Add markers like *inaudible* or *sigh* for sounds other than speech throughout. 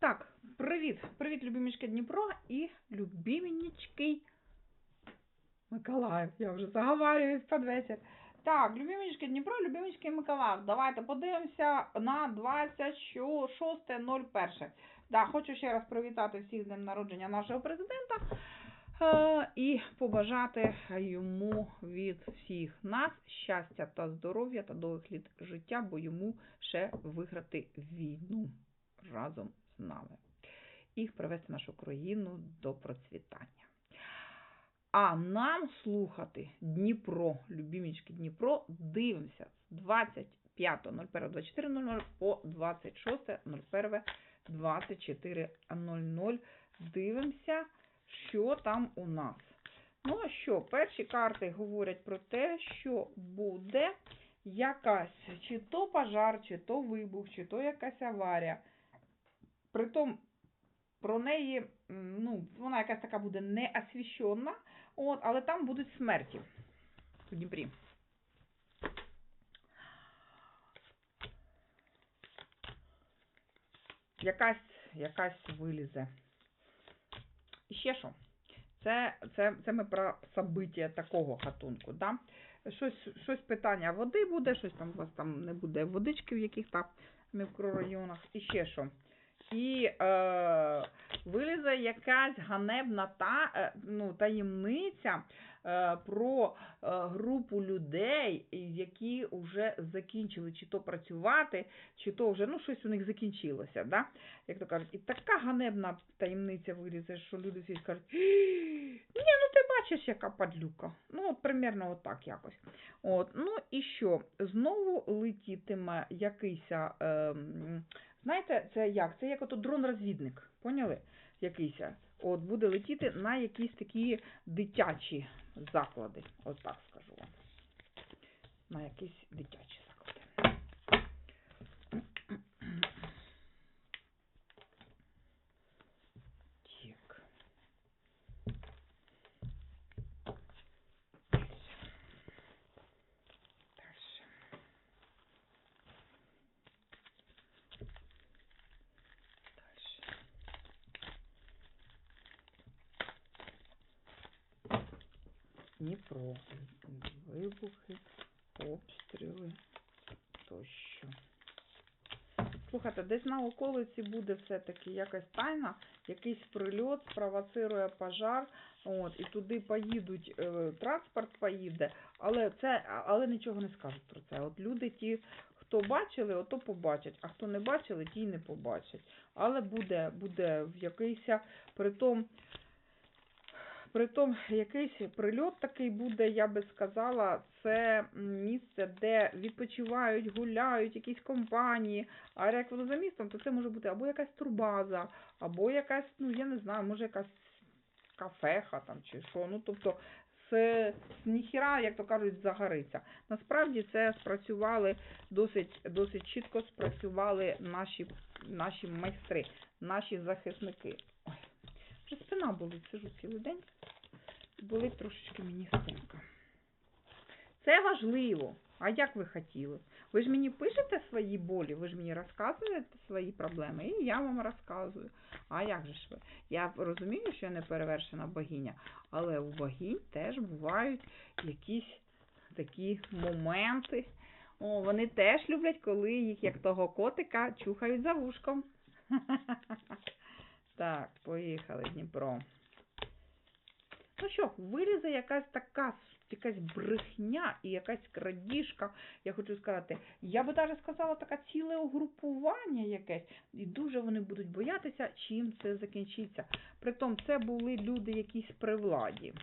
Так, привіт. Привіт, любімічки Дніпро і любімічки Миколаїв. Я вже заговарююсь під вечір. Так, любімічки Дніпро, любімічки Миколаїв. Давайте подивимося на 26.01. Да, хочу ще раз привітати всіх з днем народження нашого президента е, і побажати йому від всіх нас щастя та здоров'я та довгих літ життя, бо йому ще виграти війну разом нами і привести нашу країну до процвітання. А нам слухати Дніпро, любімічки Дніпро, дивимося з 25.01.24.00 по 26.01.24.00. Дивимося, що там у нас. Ну а що, перші карти говорять про те, що буде якась чи то пожар, чи то вибух, чи то якась аварія. Притом про неї, ну, вона якась така буде неосвіщена, от, але там будуть смерті у Дніпрі. Якась, якась вилізе. І ще що? Це, це, це ми про собиття такого гатунку. Да? Щось, щось питання води буде, щось там у вас там не буде водички в яких там мікрорайонах. І ще що. І е, вилізе якась ганебна та, е, ну, таємниця е, про е, групу людей, які вже закінчили чи то працювати, чи то вже ну, щось у них закінчилося. Да? Як то кажуть, і така ганебна таємниця вилізе, що люди всі скажуть, ні, ну ти бачиш, яка падлюка. Ну, от примерно отак якось. От, ну і що? Знову летітиме якийсь. Е, Знаєте, це як? Це як ото дрон-розвідник. Поняли? Якийсь. От буде летіти на якісь такі дитячі заклади. От так скажу вам. На якісь дитячі заклади. Так. Дальше. Дальше. Дніпро. Вибухи, обстріли тощо. Слухайте, десь на околиці буде все-таки якась тайна, якийсь прильот спровоцирує пожар, от, і туди поїдуть, е, транспорт поїде, але це, але нічого не скажуть про це. От люди ті, хто бачили, ото побачать, а хто не бачили, ті й не побачать. Але буде, буде в якийсь, притом, притом якийсь прильот такий буде, я би сказала, це місце, де відпочивають, гуляють, якісь компанії. А як воно за містом, то це може бути або якась турбаза, або якась, ну я не знаю, може якась кафеха там чи що. Ну, тобто з ніхіра, як то кажуть, загориться. Насправді це спрацювали досить досить чітко спрацювали наші наші майстри, наші захисники. Ой, вже спина болить, сижу цілий день. Болить трошечки мені спинка. Це важливо. А як ви хотіли? Ви ж мені пишете свої болі, ви ж мені розказуєте свої проблеми, і я вам розказую. А як же ж ви? Я розумію, що я не перевершена богиня, але у богинь теж бувають якісь такі моменти. О, вони теж люблять, коли їх, як того котика, чухають за вушком. *laughs* Так, поїхали, Дніпро. Ну що, вилізе якась така якась брехня і якась крадіжка, я хочу сказати, я би навіть сказала, таке ціле угрупування якесь, і дуже вони будуть боятися, чим це закінчиться. Притом це були люди якісь при владі.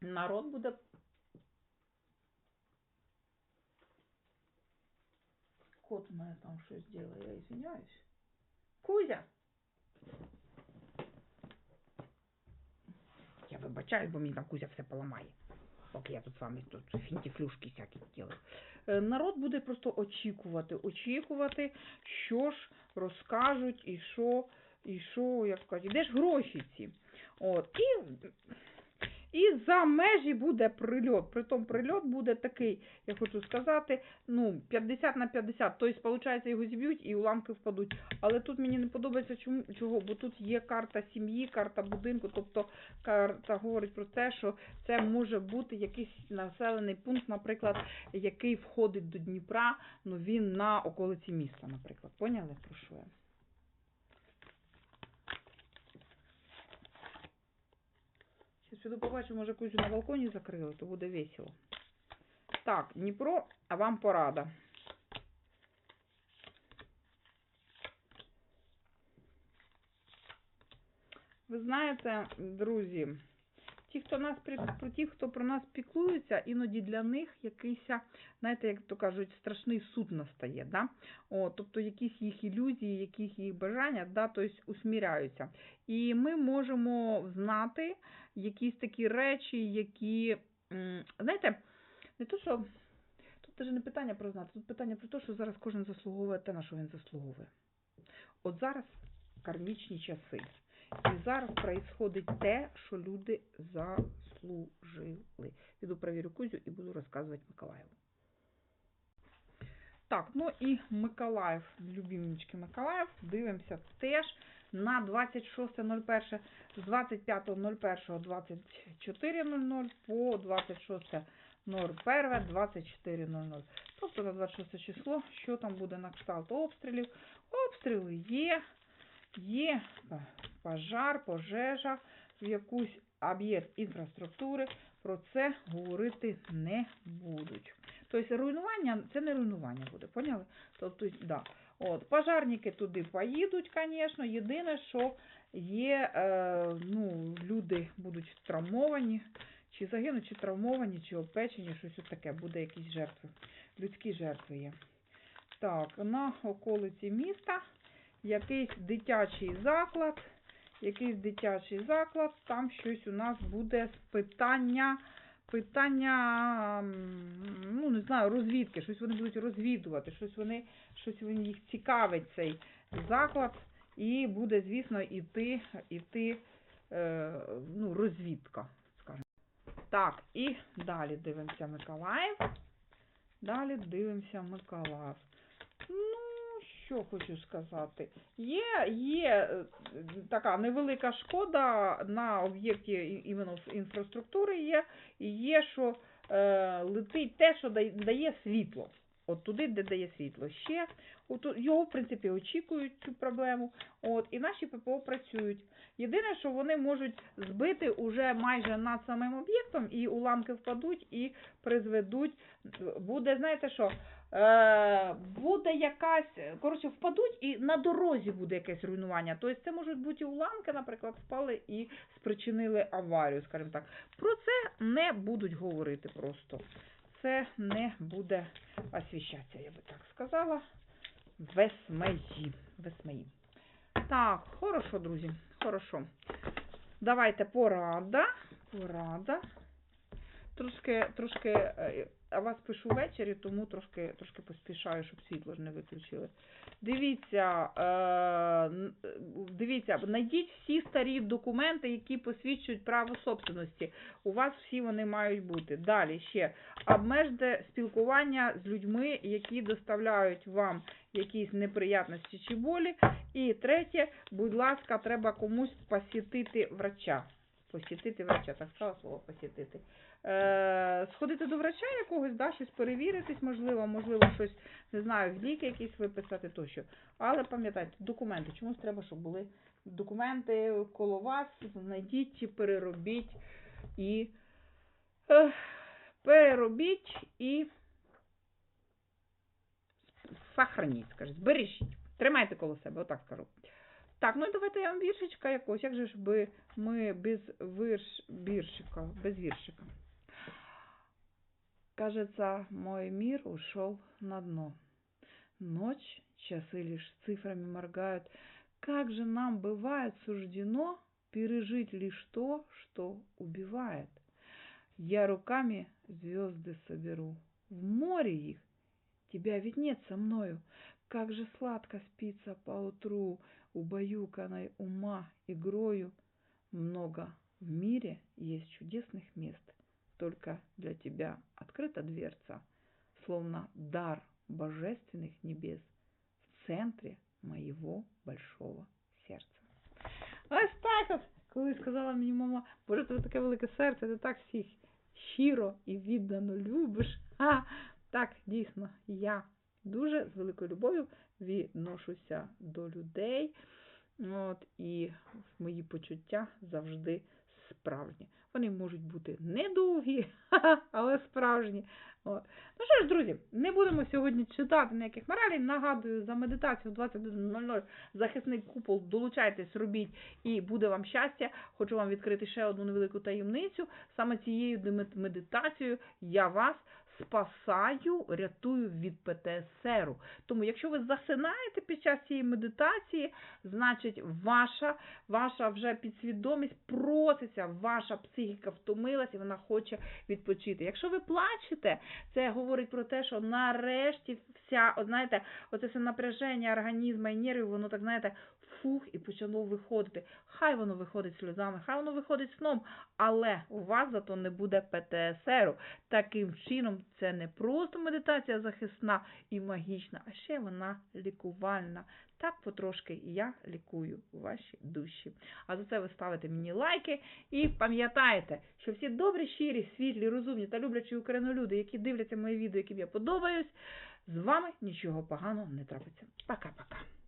Народ буде. Кот у мене там щось ділає, я извиняюсь. Кузя! Я вибачаю, бо мені там Кузя все поламає. Поки я тут з вами тут фінтіфлюшки всякі ділаю. Е, Народ буде просто очікувати, очікувати, що ж розкажуть, і що, і що, як сказати, де ж гроші ці. От, і, І за межі буде прильот. Притом прильот буде такий, я хочу сказати, ну, 50 на 50. Тобто, виходить, його зіб'ють і уламки впадуть. Але тут мені не подобається чому, чого, бо тут є карта сім'ї, карта будинку, тобто карта говорить про те, що це може бути якийсь населений пункт, наприклад, який входить до Дніпра, ну він на околиці міста, наприклад. Поняли про що я? піду побачу, може кузю на балконі закрили, то буде весело. Так, Дніпро, а вам порада. Ви знаєте, друзі, Ті, хто нас про ті, хто про нас піклується, іноді для них якийсь, знаєте, як то кажуть, страшний суд настає. Да? О, тобто якісь їх ілюзії, якісь їх бажання, да, тобто усміряються. І ми можемо знати якісь такі речі, які, знаєте, не то, що тут навіть не питання про знати, тут питання про те, що зараз кожен заслуговує те, на що він заслуговує. От зараз кармічні часи. І зараз происходить те, що люди заслужили. Піду перевірю Кузю і буду розказувати Миколаєву. Так, ну і Миколаїв, любімнички Миколаїв, дивимося теж на 26.01 з 25.01.24.00 по 26.01 24.00. Тобто на 26 число, що там буде на кшталт обстрілів. Обстріли є, є пожар, пожежа в якийсь об'єкт інфраструктури. Про це говорити не будуть. Тобто руйнування це не руйнування буде, поняли? Тобто, да. От, пожарники туди поїдуть, звісно. Єдине, що є, е, ну, люди будуть травмовані, чи загинуть, чи травмовані, чи опечені, щось таке, буде якісь жертви. Людські жертви є. Так, на околиці міста якийсь дитячий заклад, якийсь дитячий заклад, там щось у нас буде з питання, питання, ну не знаю, розвідки, щось вони будуть розвідувати, щось вони, щось вони їх цікавить цей заклад, і буде, звісно, іти, іти е, ну, розвідка, скажімо. Так, і далі дивимося Миколаїв. Далі дивимося Миколаїв. Ну, що хочу сказати. Є, є е, така невелика шкода на об'єкті іменно інфраструктури є, і є, що е, летить те, що дає світло. От туди, де дає світло. Ще от, його, в принципі, очікують цю проблему. От, і наші ППО працюють. Єдине, що вони можуть збити уже майже над самим об'єктом, і уламки впадуть і призведуть. Буде, знаєте що? Е, буде якась, коротше, впадуть і на дорозі буде якесь руйнування. Тобто це можуть бути уламки, наприклад, впали і спричинили аварію, скажімо так. Про це не будуть говорити просто. Це не буде освіщатися, я би так сказала. Весмеї. Весмеї. Так, хорошо, друзі, хорошо. Давайте порада. Порада. Трошки, трошки, е, а вас пишу ввечері, тому трошки, трошки поспішаю, щоб світло ж не виключили. Дивіться, е, дивіться, знайдіть всі старі документи, які посвідчують право собственності. У вас всі вони мають бути. Далі ще обмежте спілкування з людьми, які доставляють вам якісь неприятності чи болі. І третє, будь ласка, треба комусь посітити врача. Посітити врача, так сказала слово посітити. Е, сходити до врача якогось, да, щось перевіритись, можливо, можливо, щось, не знаю, ліки якісь виписати тощо. Але пам'ятайте, документи. Чомусь треба, щоб були документи коло вас, знайдіть, переробіть і е, переробіть і сохраніть, скажіть, збережіть. Тримайте коло себе, отак скажу. Так, ну і давайте я вам віршечка якось. Як же ж би ми без вирш, віршика, без віршика? Кажется, мой мир ушел на дно. Ночь, часы лишь цифрами моргают. Как же нам бывает суждено пережить лишь то, что убивает? Я руками звезды соберу, в море их, тебя ведь нет со мною. Как же сладко спится поутру, убаюканной ума игрою, много В мире есть чудесных мест. Только для тебя открыта дверца, словно дар божественных небес в центре моего большого серця. Ось так от, коли сказала мені мама, боже, тебе таке велике серце, ти так всіх щиро і віддано любиш. А, так, дійсно, я дуже з великою любов'ю відношуся до людей. От, і мої почуття завжди справжні. Вони можуть бути недовгі, *laughs* але справжні. От. Ну що ж, друзі, не будемо сьогодні читати ніяких моралей. Нагадую, за медитацію в 21.00 захисний купол. Долучайтесь, робіть, і буде вам щастя. Хочу вам відкрити ще одну невелику таємницю. Саме цією медитацією я вас спасаю, рятую від ПТСРу. Тому, якщо ви засинаєте під час цієї медитації, значить ваша, ваша вже підсвідомість проситься, ваша психіка втомилась вона хоче відпочити. Якщо ви плачете, це говорить про те, що нарешті вся, от знаєте, оце все напряження організму і нервів, воно так, знаєте, фух і почало виходити. Хай воно виходить сльозами, хай воно виходить сном, але у вас зато не буде ПТСРу. Таким чином, це не просто медитація захисна і магічна, а ще вона лікувальна. Так потрошки я лікую ваші душі. А за це ви ставите мені лайки і пам'ятаєте, що всі добрі, щирі, світлі, розумні та люблячі Україну люди, які дивляться мої відео, яким я подобаюсь, з вами нічого поганого не трапиться. Пока-пока.